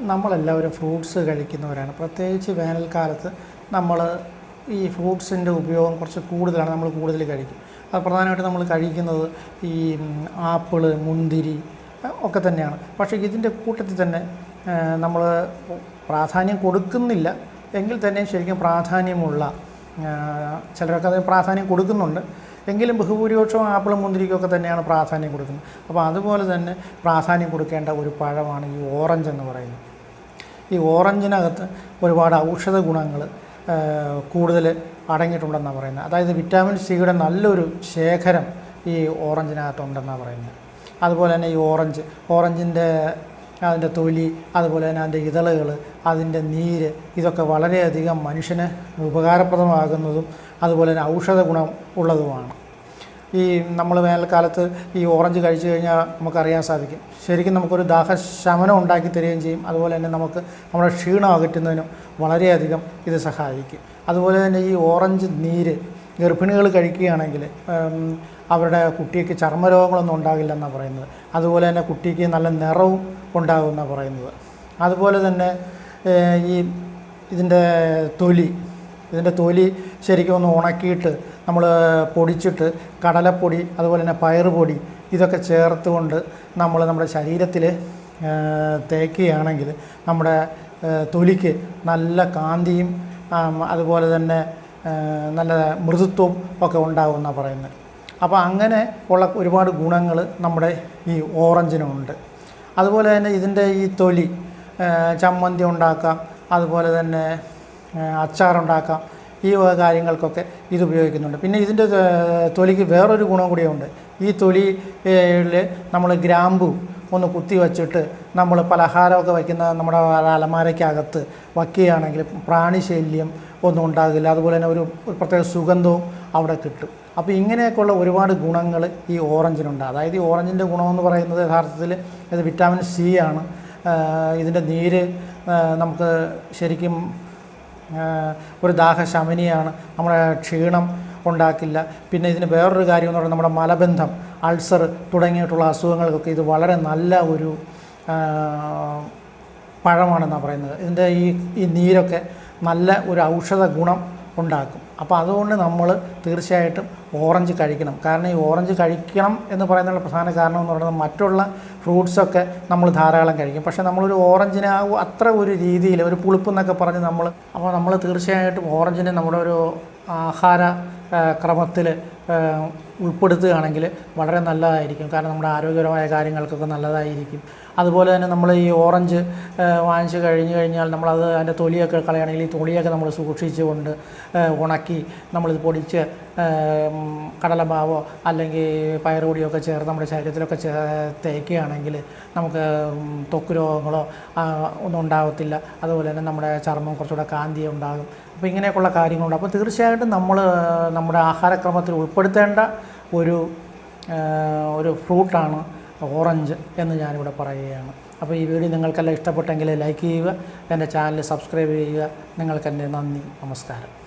നമ്മളെല്ലാവരും ഫ്രൂട്ട്സ് കഴിക്കുന്നവരാണ്. പ്രത്യേകിച്ച് വേനൽക്കാലത്ത് നമ്മൾ ഈ ഫ്രൂട്ട്സിന്റെ ഉപയോഗം കുറച്ച് കൂടുതലാണ് നമ്മൾ കൂടുതൽ കഴിക്കും. അത് പ്രധാനമായിട്ട് നമ്മൾ കഴിക്കുന്നത് ഈ ആപ്പിൾ മുന്തിരി ഒക്കെ തന്നെയാണ്. പക്ഷേ ഇതിന്റെ കൂട്ടത്തിൽ തന്നെ നമ്മൾ പ്രാധാന്യം കൊടുക്കുന്നില്ല. എങ്കിൽ തന്നെ ശരിക്കും പ്രാധാന്യമുള്ള ചിലരൊക്കെ അതിന് പ്രാധാന്യം കൊടുക്കുന്നുണ്ട്. എങ്കിലും ബഹുഭൂരിപക്ഷവും ആപ്പിളും മുന്തിരിക്കൊക്കെ തന്നെയാണ് പ്രാധാന്യം കൊടുക്കുന്നത്. അപ്പോൾ അതുപോലെ തന്നെ പ്രാധാന്യം കൊടുക്കേണ്ട ഒരു പഴമാണ് ഈ ഓറഞ്ച് എന്ന് പറയുന്നത്. ഈ ഓറഞ്ചിനകത്ത് ഒരുപാട് ഔഷധ ഗുണങ്ങൾ കൂടുതൽ അടങ്ങിയിട്ടുണ്ടെന്നാണ് പറയുന്നത്. അതായത് വിറ്റാമിൻ സിയുടെ നല്ലൊരു ശേഖരം ഈ ഓറഞ്ചിനകത്തുണ്ടെന്നാണ് പറയുന്നത്. അതുപോലെ തന്നെ ഈ ഓറഞ്ച് ഓറഞ്ചിന്റെ അതിന്റെ തൊലി അതുപോലെ തന്നെ അതിന്റെ ഇതളുകൾ അതിന്റെ നീര് ഇതൊക്കെ വളരെയധികം മനുഷ്യന് ഉപകാരപ്രദമാകുന്നതും അതുപോലെ തന്നെ ഔഷധ ഗുണം ഉള്ളതുമാണ്. ഈ നമ്മൾ വേനൽക്കാലത്ത് ഈ ഓറഞ്ച് കഴിച്ചു കഴിഞ്ഞാൽ നമുക്കറിയാൻ സാധിക്കും. ശരിക്കും നമുക്കൊരു ദാഹശമനം ഉണ്ടാക്കി തരികയും ചെയ്യും. അതുപോലെ തന്നെ നമുക്ക് നമ്മുടെ ക്ഷീണം അകറ്റുന്നതിനും വളരെയധികം ഇത് സഹായിക്കും. അതുപോലെ തന്നെ ഈ ഓറഞ്ച് നീര് ഗർഭിണികൾ കഴിക്കുകയാണെങ്കിൽ അവരുടെ കുട്ടിക്ക് ചർമ്മരോഗങ്ങളൊന്നും ഉണ്ടാകില്ലെന്നാണ് പറയുന്നത്. അതുപോലെ തന്നെ കുട്ടിക്ക് നല്ല നിറവും ഉണ്ടാകുമെന്നാണ് പറയുന്നത്. അതുപോലെ തന്നെ ഈ ഇതിന്റെ തൊലി ഇതിന്റെ തൊലി ശരിക്കും ഒന്ന് ഉണക്കിയിട്ട് നമ്മൾ പൊടിച്ചിട്ട് കടലപ്പൊടി അതുപോലെ തന്നെ പയറുപൊടി ഇതൊക്കെ ചേർത്തുകൊണ്ട് നമ്മൾ നമ്മുടെ ശരീരത്തിൽ തേക്കുകയാണെങ്കിൽ നമ്മുടെ തൊലിക്ക് നല്ല കാന്തിയും അതുപോലെ തന്നെ നല്ല മൃദുത്വവും ഒക്കെ ഉണ്ടാകുമെന്നാണ് പറയുന്നത്. അപ്പോൾ അങ്ങനെ ഉള്ള ഒരുപാട് ഗുണങ്ങൾ നമ്മുടെ ഈ ഓറഞ്ചിനുണ്ട് അതുപോലെ തന്നെ ഇതിന്റെ ഈ തൊലി ചമ്മന്തി ഉണ്ടാക്കാം അതുപോലെ തന്നെ അച്ചാറുണ്ടാക്കാം ഈ കാര്യങ്ങൾക്കൊക്കെ ഇത് ഉപയോഗിക്കുന്നുണ്ട്. പിന്നെ ഇതിന്റെ തൊലിക്ക് വേറൊരു ഗുണം കൂടിയുണ്ട്. ഈ തൊലിയിൽ നമ്മൾ ഗ്രാമ്പു ഒന്ന് കുത്തി വച്ചിട്ട് നമ്മൾ പലഹാരമൊക്കെ വയ്ക്കുന്ന നമ്മുടെ അലമാരയ്ക്കകത്ത് വയ്ക്കുകയാണെങ്കിൽ പ്രാണിശല്യം ഒന്നും ഉണ്ടാകില്ല. അതുപോലെ തന്നെ ഒരു പ്രത്യേക സുഗന്ധവും അവിടെ കിട്ടും. അപ്പോൾ ഇങ്ങനെയൊക്കെയുള്ള ഒരുപാട് ഗുണങ്ങൾ ഈ ഓറഞ്ചിനുണ്ട്. അതായത് ഈ ഓറഞ്ചിന്റെ ഗുണമെന്ന് പറയുന്നത് യഥാർത്ഥത്തിൽ ഇത് വിറ്റാമിൻ സി ആണ്. ഇതിന്റെ നീര് നമുക്ക് ശരിക്കും ഒരു ദാഹശമനിയാണ്. നമ്മുടെ ക്ഷീണം ഉണ്ടാക്കില്ല. പിന്നെ ഇതിന് വേറൊരു കാര്യം എന്ന് പറയുന്നത് നമ്മുടെ മലബന്ധം അൾസർ തുടങ്ങിയിട്ടുള്ള അസുഖങ്ങൾക്കൊക്കെ ഇത് വളരെ നല്ല ഒരു പഴമാണെന്നാണ് പറയുന്നത്. ഇതിന്റെ ഈ ഈ നീരൊക്കെ നല്ല ഒരു ഔഷധ ഗുണം ഉണ്ടാക്കും. അപ്പോൾ അതുകൊണ്ട് നമ്മൾ തീർച്ചയായിട്ടും ഓറഞ്ച് കഴിക്കണം. കാരണം ഈ ഓറഞ്ച് കഴിക്കണം എന്ന് പറയുന്നതിനുള്ള പ്രധാന കാരണം എന്ന് പറയുന്നത് മറ്റുള്ള ഫ്രൂട്ട്സൊക്കെ നമ്മൾ ധാരാളം കഴിക്കും. പക്ഷേ നമ്മളൊരു ഓറഞ്ചിനെ ആ അത്ര ഒരു രീതിയിൽ ഒരു പുളിപ്പ് എന്നൊക്കെ പറഞ്ഞ് നമ്മൾ അപ്പോൾ നമ്മൾ തീർച്ചയായിട്ടും ഓറഞ്ചിനെ നമ്മുടെ ഒരു ആഹാര ക്രമത്തിൽ ഉൾപ്പെടുത്തുകയാണെങ്കിൽ വളരെ നല്ലതായിരിക്കും. കാരണം നമ്മുടെ ആരോഗ്യപരമായ കാര്യങ്ങൾക്കൊക്കെ നല്ലതായിരിക്കും. അതുപോലെ തന്നെ നമ്മൾ ഈ ഓറഞ്ച് വാങ്ങിച്ച് കഴിഞ്ഞ് കഴിഞ്ഞാൽ നമ്മളത് അതിന്റെ തൊലിയൊക്കെ കളയുകയാണെങ്കിൽ ഈ തൊലിയൊക്കെ നമ്മൾ സൂക്ഷിച്ചുകൊണ്ട് ഉണക്കി നമ്മളിത് പൊടിച്ച് കടലമാവോ അല്ലെങ്കിൽ പയറുപൊടിയൊക്കെ ചേർത്ത് നമ്മുടെ ശരീരത്തിലൊക്കെ ചേ തേക്കുകയാണെങ്കിൽ നമുക്ക് തൊക്ക് രോഗങ്ങളോ ഒന്നും ഉണ്ടാകത്തില്ല അതുപോലെ തന്നെ നമ്മുടെ ചർമ്മം കുറച്ചുകൂടെ കാന്തി ഉണ്ടാകും. അപ്പോൾ ഇങ്ങനെയൊക്കെയുള്ള കാര്യങ്ങളുണ്ട്. അപ്പോൾ തീർച്ചയായിട്ടും നമ്മൾ നമ്മുടെ ആഹാരക്രമത്തിൽ ഉൾപ്പെടുത്തേണ്ട ഒരു ഒരു ഫ്രൂട്ടാണ് ഓറഞ്ച് എന്ന് ഞാനിവിടെ പറയുകയാണ്. അപ്പോൾ ഈ വീഡിയോ നിങ്ങൾക്കെല്ലാം ഇഷ്ടപ്പെട്ടെങ്കിൽ ലൈക്ക് ചെയ്യുക എന്റെ ചാനൽ സബ്സ്ക്രൈബ് ചെയ്യുക. നിങ്ങൾക്കെന്റെ നന്ദി നമസ്കാരം.